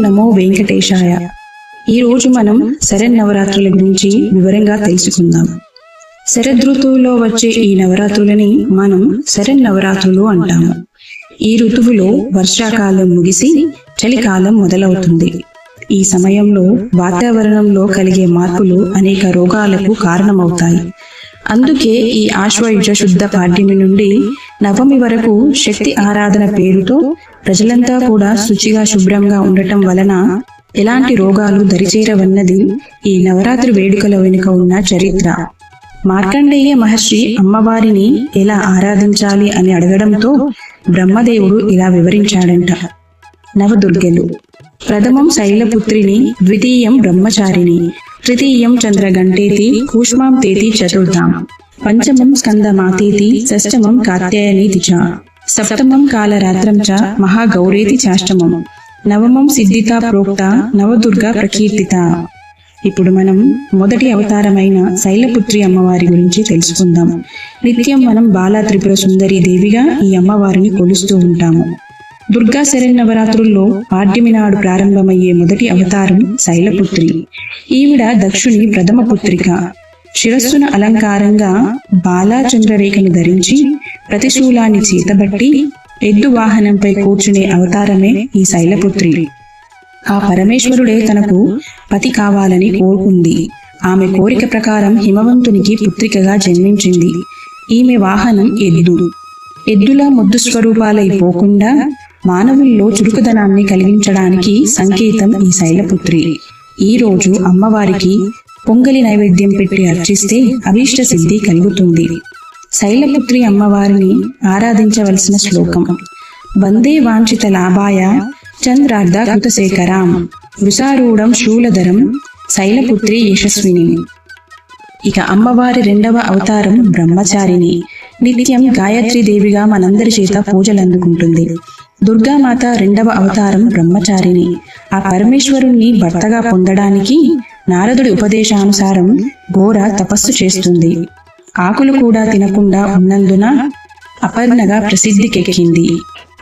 నమో వెంకటేశాయ. ఈరోజు మనం శరణ్ నవరాత్రుల గురించి వివరంగా తెలుసుకుందాం. శరదృతువులో వచ్చే ఈ నవరాత్రులని మనం శరణ్ నవరాత్రులు అంటాము. ఈ ఋతువులో వర్షాకాలం ముగిసి చలికాలం మొదలవుతుంది. ఈ సమయంలో వాతావరణంలో కలిగే మార్పులు అనేక రోగాలకు కారణమవుతాయి. అందుకే ఈ ఆశ్వయుజ శుద్ధ పాడ్యమి నుండి నవమి వరకు శక్తి ఆరాధన పేరుతో ప్రజలంతా కూడా శుచిగా శుభ్రంగా ఉండటం వలన ఎలాంటి రోగాలు దరిచేరవన్నది ఈ నవరాత్రి వేడుకల వెనుక ఉన్న చరిత్ర. మార్కండేయ మహర్షి అమ్మవారిని ఎలా ఆరాధించాలి అని అడగడంతో బ్రహ్మదేవుడు ఇలా వివరించాడంట. నవదుర్గలు. ప్రథమం శైలపుత్రిని ద్వితీయం బ్రహ్మచారిణి. తృతీయం చంద్రగంటేతి కూష్మాం తేతి చతుర్థాం పంచమం స్కందమాతేతి షష్టమం కాత్యాయనీతి చ సప్తమం కాలరాత్రం చ మహాగౌరేతి చాష్టమం. నవమం సిద్ధిత ప్రోక్త నవదుర్గ ప్రకీర్తిత. ఇప్పుడు మనం మొదటి అవతారమైన శైలపుత్రి అమ్మవారి గురించి తెలుసుకుందాం. నిత్యం మనం బాలా త్రిపుర సుందరి దేవిగా ఈ అమ్మవారిని కొలుస్తూ ఉంటాము. దుర్గా శరన్నవరాత్రుల్లో పాడ్యమి నాడు ప్రారంభమయ్యే మొదటి అవతారం శైలపుత్రి. ఈవిడ దక్షుని ప్రథమ పుత్రిక. శిరస్సున అలంకారంగా బాలాచంద్రరేఖను ధరించి ప్రతిశూలాన్ని చేతబట్టి ఎద్దు వాహనంపై కూర్చునే అవతారమే ఈ శైలపుత్రి. ఆ పరమేశ్వరుడే తనకు పతి కావాలని కోరుకుంది. ఆమె కోరిక ప్రకారం హిమవంతునికి పుత్రికగా జన్మించింది. ఈమె వాహనం ఎద్దు. ఎద్దుల ముద్దు స్వరూపాలై పోకుండా మానవుల్లో చురుకుదనాన్ని కలిగించడానికి సంకేతం ఈ శైలపుత్రి. ఈ రోజు అమ్మవారికి పొంగలి నైవేద్యం పెట్టి అర్చిస్తే అభీష్ట సిద్ధి కలుగుతుంది. శైలపుత్రి అమ్మవారిని ఆరాధించవలసిన శ్లోకం. వందే వాంఛిత లాభాయ చంద్రార్ధ కృతశేఖరాం వృషారూఢం శూలధరం శైలపుత్రి యశస్విని. ఇక అమ్మవారి రెండవ అవతారం బ్రహ్మచారిని నిత్యం గాయత్రి దేవిగా మనందరి చేత పూజలందుకుంటుంది. దుర్గామాత రెండవ అవతారం బ్రహ్మచారిణి. ఆ పరమేశ్వరుణ్ణి భర్తగా పొందడానికి నారదుడి ఉపదేశానుసారం ఘోర తపస్సు చేస్తుంది. ఆకులు కూడా తినకుండా ఉన్నందున అపర్ణగా ప్రసిద్ధికెక్కింది.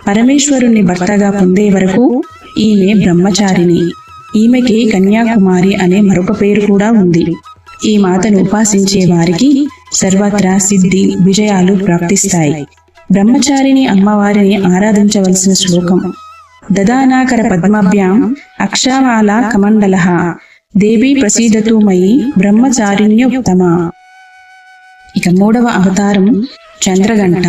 పరమేశ్వరుణ్ణి భర్తగా పొందే వరకు ఈమె బ్రహ్మచారిణి. ఈమెకి కన్యాకుమారి అనే మరొక పేరు కూడా ఉంది. ఈ మాతను ఉపాసించే వారికి సర్వత్రా సిద్ధి విజయాలు ప్రాప్తిస్తాయి. బ్రహ్మచారిని అమ్మవారిని ఆరాధించవలసిన శ్లోకం. దదానాకర పద్మభ్యాం అక్షామాల కమండల. దేవీ ప్రసీదతు మయి బ్రహ్మచారిణ్యోత్తమ. ఇక మూడవ అవతారం చంద్రగంట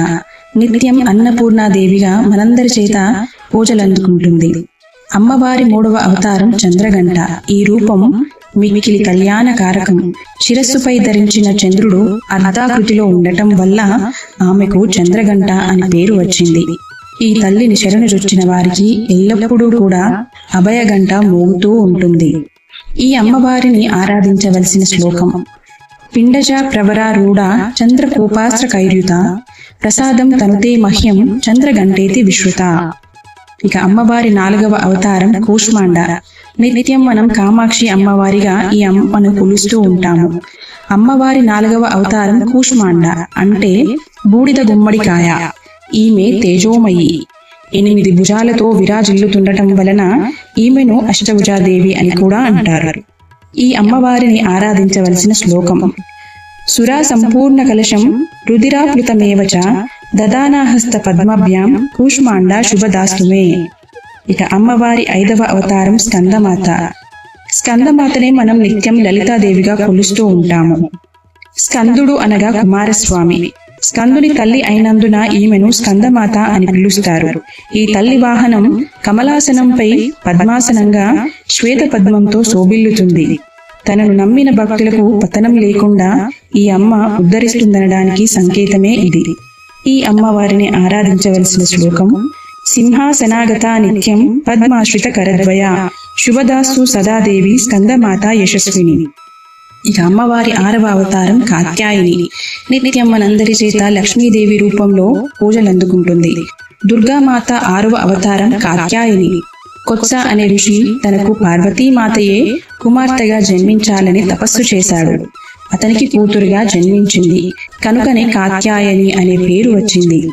నిత్యం అన్నపూర్ణాదేవిగా మనందరి చేత పూజలందుకుంటుంది. అమ్మవారి మూడవ అవతారం చంద్రగంట ఈ రూపం మిక్కిలి కళ్యాణకారకం శిరస్సుపై ధరించిన చంద్రుడు అర్ధాకృతిలో ఉండటం వల్ల ఆమెకు చంద్రగంట అని పేరు వచ్చింది. ఈ తల్లిని శరణుజొచ్చిన వారికి ఎల్లప్పుడూ కూడా అభయగంట మోగుతూ ఉంటుంది. ఈ అమ్మవారిని ఆరాధించవలసిన శ్లోకం. పిండజ ప్రవరారూఢ చంద్రకోపాస్త్ర కైర్యుత ప్రసాదం తనుతే మహ్యం చంద్రగంటేతి విశ్రుత. ఇక అమ్మవారి నాలుగవ అవతారం కూష్మాండ. నిత్యం మనం కామాక్షి అమ్మవారిగా ఈ అమ్మను కొలుస్తూ ఉంటాము. అమ్మవారి నాలుగవ అవతారం కూష్మాండ అంటే బూడిద గుమ్మడికాయ. ఈమె తేజోమయి. ఎనిమిది భుజాలతో విరాజిల్లుతుండటం వలన ఈమెను అష్టభుజాదేవి అని కూడా అంటారు. ఈ అమ్మవారిని ఆరాధించవలసిన శ్లోకం. సురా సంపూర్ణ కలశం రుదిరాప్లుతమేవచ దదానాహస్త పద్మభ్యాం కూష్మాండ శుభదాస్తుమే ఇక అమ్మవారి ఐదవ అవతారం స్కందమాత. స్కందమాతనే మనం నిత్యం లలితాదేవిగా కొలుస్తూ ఉంటాము. స్కందుడు అనగా కుమారస్వామి. స్కందుని తల్లి అయినందున ఈమెను స్కందమాత అని పిలుస్తారు. ఈ తల్లి వాహనం కమలాసనంపై పద్మాసనంగా శ్వేత పద్మంతో శోభిల్లుతుంది. తనను నమ్మిన భక్తులకు పతనం లేకుండా ఈ అమ్మ ఉద్ధరిస్తుందనడానికి సంకేతమే ఇది. ఈ అమ్మవారిని ఆరాధించవలసిన శ్లోకం సింహాసనాగత నిత్యం పద్మాశ్రిత కరద్వయ శుభదాసు సదాదేవి స్కందమాత యశస్విని. ఇక అమ్మవారి ఆరవ అవతారం కాత్యాయిని నిత్యం మనందరి చేత లక్ష్మీదేవి రూపంలో పూజలందుకుంటుంది. దుర్గామాత ఆరవ అవతారం కాత్యాయిని కొత్స అనే ఋషి తనకు పార్వతీమాతయే కుమార్తెగా జన్మించాలని తపస్సు చేశాడు. అతనికి కూతురుగా జన్మించింది. కనుకనే కాత్యాయని అనే పేరు వచ్చింది.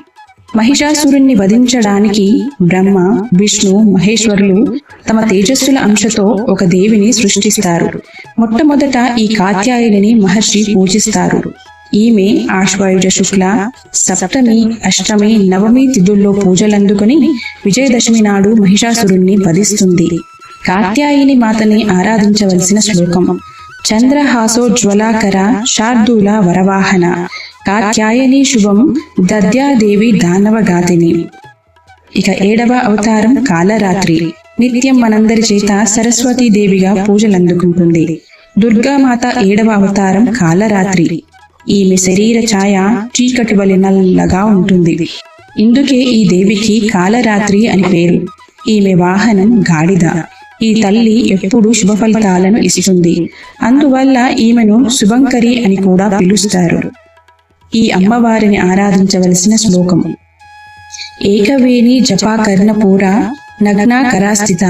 మహిషాసురుణ్ణి వధించడానికి బ్రహ్మ విష్ణు మహేశ్వరులు తమ తేజస్సుల అంశతో ఒక దేవిని సృష్టిస్తారు. మొట్టమొదట ఈ కాత్యాయనిని మహర్షి పూజిస్తారు. ఈమె ఆశ్వాయుజ శుక్ల సప్తమి అష్టమి నవమి తిథుల్లో పూజలందుకుని విజయదశమి నాడు మహిషాసురుణ్ణి వధిస్తుంది. కాత్యాయిని మాతని ఆరాధించవలసిన శ్లోకం. చంద్రహాసోజ్వలాకర శార్దూల వరవాహన కాత్యాయని శుభం దద్యాదేవి దానవగాతిని ఇక ఏడవ అవతారం కాలరాత్రి. నిత్యం మనందరి చేత సరస్వతీదేవిగా పూజలందుకుంటుంది. దుర్గామాత ఏడవ అవతారం కాలరాత్రి. ఈమె శరీర ఛాయ చీకటి వలె నల్లగా ఉంటుంది. ఇందుకే ఈ దేవికి కాలరాత్రి అని పేరు. ఈమె వాహనం గాడిద. ఈ తల్లి ఎప్పుడు శుభ ఫలితాలను ఇస్తుంది. అందువల్ల ఈమెను శుభంకరి అని కూడా పిలుస్తారు. ఈ అమ్మవారిని ఆరాధించవలసిన శ్లోకం. ఏకవేణి జపాకర్ణపూర నగ్నా కరాస్థిత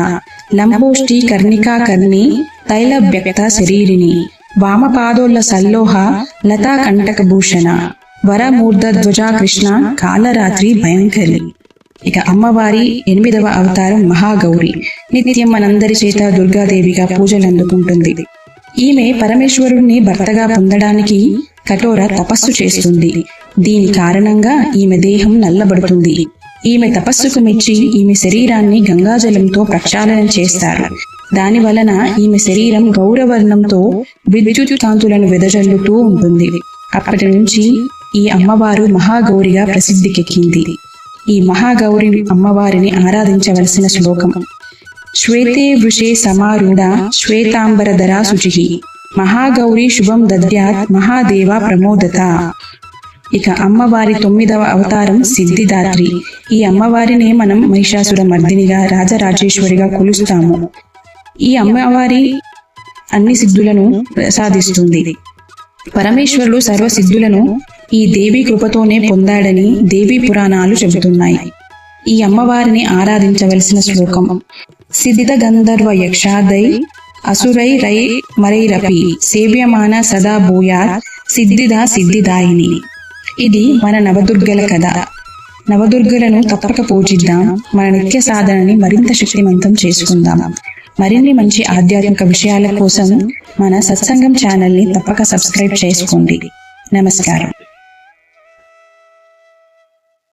లంబోష్టి కర్ణికా కర్ణి తైలభ్యక్త శరీరిని వామపాదోల్ల సల్లోహ లతా కంటక భూషణ వరమూర్ధధ్వజా కృష్ణ కాలరాత్రి భయంకరి. ఇక అమ్మవారి ఎనిమిదవ అవతారం మహాగౌరి. నిత్యం మనందరి చేత దుర్గాదేవిగా పూజలు అందుకుంటుంది ఈమె పరమేశ్వరుణ్ణి భర్తగా పొందడానికి కఠోర తపస్సు చేస్తుంది. దీని కారణంగా ఈమె దేహం నల్లబడుతుంది. ఈమె తపస్సుకు మెచ్చి ఈమె శరీరాన్ని గంగాజలంతో ప్రక్షాళన చేస్తారు. దాని వలన ఈమె శరీరం గౌరవర్ణంతో విద్యుత్ కాంతులను వెదజల్లుతూ ఉంటుంది. అప్పటి నుంచి ఈ అమ్మవారు మహాగౌరిగా ప్రసిద్ధికెక్కింది. ఈ మహాగౌరి అమ్మవారిని ఆరాధించవలసిన శ్లోకం. శ్వేతే వృషే సమారూఢ శ్వేతాంబరధరా శుచి. మహాగౌరి శుభం దద్యాత్ మహాదేవ ప్రమోదత. ఇక అమ్మవారి తొమ్మిదవ అవతారం సిద్ధిదాత్రి. ఈ అమ్మవారినే మనం మహిషాసుర మర్దినిగా రాజరాజేశ్వరిగా కొలుస్తాము. ఈ అమ్మవారి అన్ని సిద్ధులను ప్రసాదిస్తుంది. పరమేశ్వరుడు సర్వసిద్ధులను ఈ దేవి కృపతోనే పొందాడని దేవీ పురాణాలు చెబుతున్నాయి. ఈ అమ్మవారిని ఆరాధించవలసిన శ్లోకం. సిద్ధిత గంధర్వ యక్షాదై అసురై రై మరైరపి సేవ్యమాన సదా భూయాత్ సిద్ధిదా సిద్ధిదాయిని. ఇది మన నవదుర్గల కథ. నవదుర్గలను తప్పక పూజిద్దాం. మన నిత్య సాధనని మరింత శక్తివంతం చేసుకుందాం. మరిన్ని మంచి ఆధ్యాత్మిక విషయాల కోసం మన సత్సంగం ఛానల్ని తప్పక సబ్స్క్రైబ్ చేసుకోండి. నమస్కారం.